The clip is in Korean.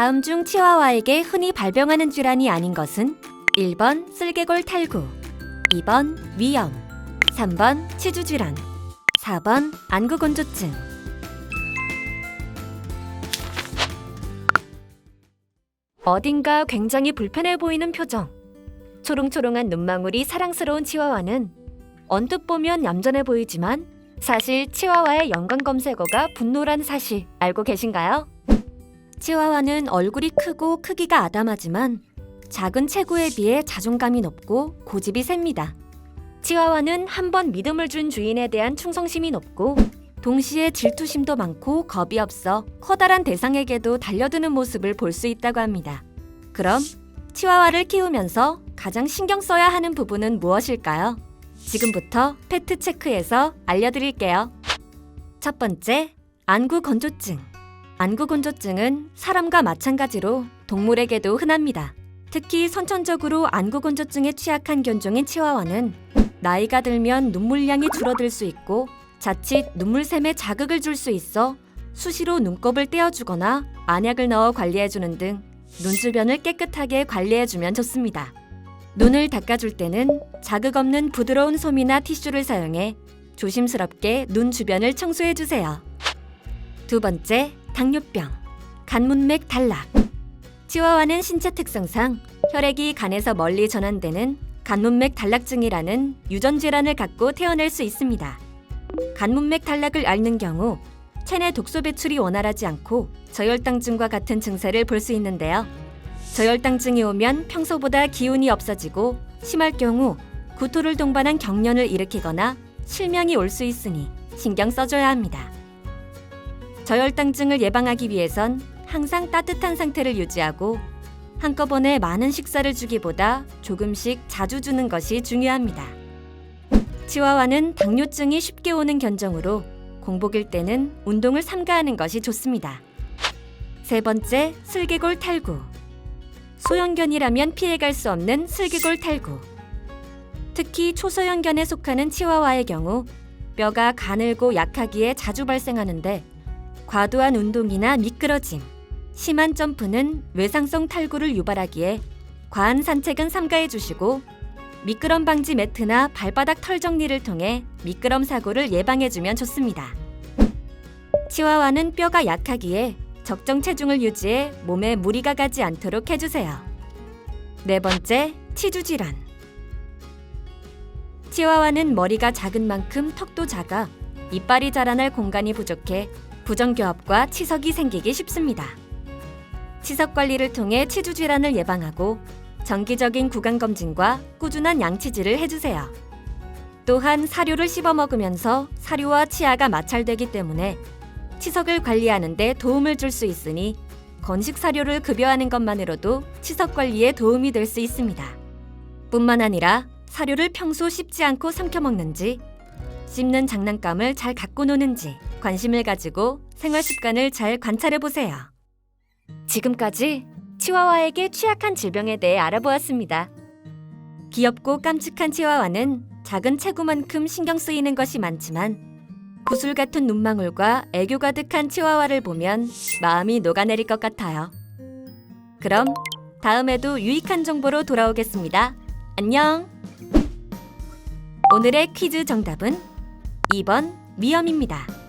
다음 중 치와와에게 흔히 발병하는 질환이 아닌 것은 1번 쓸개골 탈구, 2번 위염, 3번 치주 질환, 4번 안구건조증. 어딘가 굉장히 불편해 보이는 표정. 초롱초롱한 눈망울이 사랑스러운 치와와는 언뜻 보면 얌전해 보이지만 사실 치와와의 연관 검색어가 분노란 사실 알고 계신가요? 치와와는 얼굴이 크고 크기가 아담하지만 작은 체구에 비해 자존감이 높고 고집이 셉니다. 치와와는 한 번 믿음을 준 주인에 대한 충성심이 높고 동시에 질투심도 많고 겁이 없어 커다란 대상에게도 달려드는 모습을 볼 수 있다고 합니다. 그럼 치와와를 키우면서 가장 신경 써야 하는 부분은 무엇일까요? 지금부터 팩트 체크에서 알려드릴게요. 첫 번째, 안구 건조증. 안구 건조증은 사람과 마찬가지로 동물에게도 흔합니다. 특히 선천적으로 안구 건조증에 취약한 견종인 치와와는 나이가 들면 눈물량이 줄어들 수 있고 자칫 눈물샘에 자극을 줄 수 있어 수시로 눈곱을 떼어주거나 안약을 넣어 관리해주는 등 눈 주변을 깨끗하게 관리해주면 좋습니다. 눈을 닦아줄 때는 자극 없는 부드러운 솜이나 티슈를 사용해 조심스럽게 눈 주변을 청소해주세요. 두 번째, 당뇨병, 간문맥 단락. 치와와는 신체 특성상 혈액이 간에서 멀리 전환되는 간문맥 단락증이라는 유전 질환을 갖고 태어날 수 있습니다. 간문맥 단락을 앓는 경우 체내 독소 배출이 원활하지 않고 저혈당증과 같은 증세를 볼 수 있는데요. 저혈당증이 오면 평소보다 기운이 없어지고 심할 경우 구토를 동반한 경련을 일으키거나 실명이 올 수 있으니 신경 써줘야 합니다. 저혈당증을 예방하기 위해선 항상 따뜻한 상태를 유지하고 한꺼번에 많은 식사를 주기보다 조금씩 자주 주는 것이 중요합니다. 치와와는 당뇨증이 쉽게 오는 견종으로 공복일 때는 운동을 삼가하는 것이 좋습니다. 세 번째, 슬개골 탈구. 소형견이라면 피해갈 수 없는 슬개골 탈구. 특히 초소형견에 속하는 치와와의 경우 뼈가 가늘고 약하기에 자주 발생하는데 과도한 운동이나 미끄러짐, 심한 점프는 외상성 탈구를 유발하기에 과한 산책은 삼가해 주시고 미끄럼 방지 매트나 발바닥 털 정리를 통해 미끄럼 사고를 예방해 주면 좋습니다. 치와와는 뼈가 약하기에 적정 체중을 유지해 몸에 무리가 가지 않도록 해주세요. 네 번째, 치주 질환. 치와와는 머리가 작은 만큼 턱도 작아 이빨이 자라날 공간이 부족해 부정교합과 치석이 생기기 쉽습니다. 치석 관리를 통해 치주 질환을 예방하고 정기적인 구강 검진과 꾸준한 양치질을 해주세요. 또한 사료를 씹어 먹으면서 사료와 치아가 마찰되기 때문에 치석을 관리하는 데 도움을 줄 수 있으니 건식 사료를 급여하는 것만으로도 치석 관리에 도움이 될 수 있습니다. 뿐만 아니라 사료를 평소 씹지 않고 삼켜 먹는지 씹는 장난감을 잘 갖고 노는지 관심을 가지고 생활 습관을 잘 관찰해 보세요. 지금까지 치와와에게 취약한 질병에 대해 알아보았습니다. 귀엽고 깜찍한 치와와는 작은 체구만큼 신경 쓰이는 것이 많지만 구슬 같은 눈망울과 애교 가득한 치와와를 보면 마음이 녹아내릴 것 같아요. 그럼 다음에도 유익한 정보로 돌아오겠습니다. 안녕! 오늘의 퀴즈 정답은 2번 위험입니다.